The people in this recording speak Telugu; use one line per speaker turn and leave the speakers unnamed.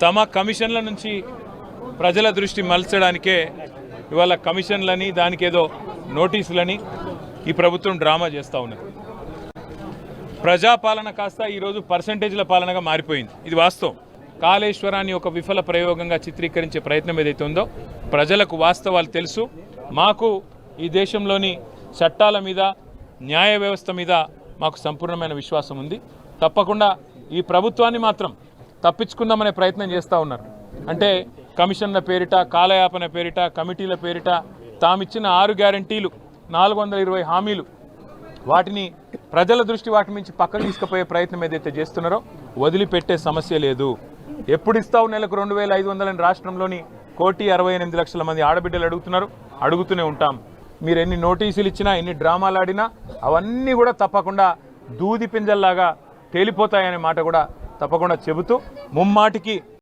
తమ కమిషన్ల నుంచి ప్రజల దృష్టి మలచడానికే ఇవాళ కమిషన్లని దానికి ఏదో నోటీసులని ఈ ప్రభుత్వం డ్రామా చేస్తూ ఉన్నది. ప్రజాపాలన కాస్త ఈరోజు పర్సంటేజ్ల పాలనగా మారిపోయింది. ఇది వాస్తవం. కాళేశ్వరాన్ని ఒక విఫల ప్రయోగంగా చిత్రీకరించే ప్రయత్నం ఏదైతే ఉందో ప్రజలకు వాస్తవాలు తెలుసు. మాకు ఈ దేశంలోని చట్టాల మీద న్యాయ వ్యవస్థ మీద మాకు సంపూర్ణమైన విశ్వాసం ఉంది. తప్పకుండా ఈ ప్రభుత్వాన్ని మాత్రం తప్పించుకుందామనే ప్రయత్నం చేస్తూ ఉన్నారు. అంటే కమిషన్ల పేరిట కాలయాపన పేరిట కమిటీల పేరిట తామిచ్చిన ఆరు గ్యారంటీలు నాలుగు వందల ఇరవై హామీలు వాటిని ప్రజల దృష్టి వాటి నుంచి పక్కకు తీసుకుపోయే ప్రయత్నం ఏదైతే చేస్తున్నారో వదిలిపెట్టే సమస్య లేదు. ఎప్పుడు ఇస్తావు నెలకు రెండు వేల ఐదు వందలని రాష్ట్రంలోని కోటి అరవై ఎనిమిది లక్షల మంది ఆడబిడ్డలు అడుగుతున్నారు? అడుగుతూనే ఉంటాం. మీరు ఎన్ని నోటీసులు ఇచ్చినా ఎన్ని డ్రామాలు ఆడినా అవన్నీ కూడా తప్పకుండా దూది పింజల్లాగా తేలిపోతాయనే మాట కూడా తప్పకుండా చెబుతూ ముమ్మాటికి